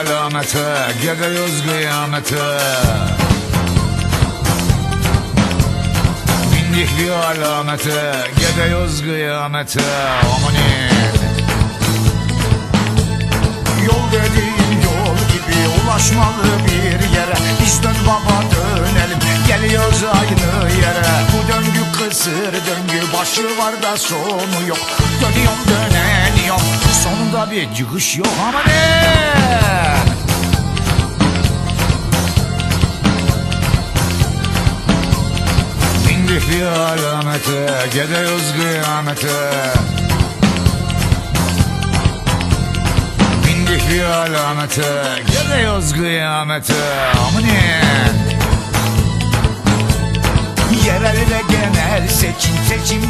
alamete Gidiyoruz kıyamete. Bindik bir alamete Gidiyoruz kıyamete. Amanin Yol dediğin yol gibi ulaşmalı bir yere. Biz dön baba dönelim. Geliyoruz aynı yere. Bu döngü kısır döngü başı var da sonu yok. Dönüyorum döneniyorum sonunda bir çıkış yok. Ama ne? Bindik bir alamete Gidiyoruz kıyamete Bindik bir alamete Gidiyoruz kıyamete Amanin Yerel ve genel seçim seçim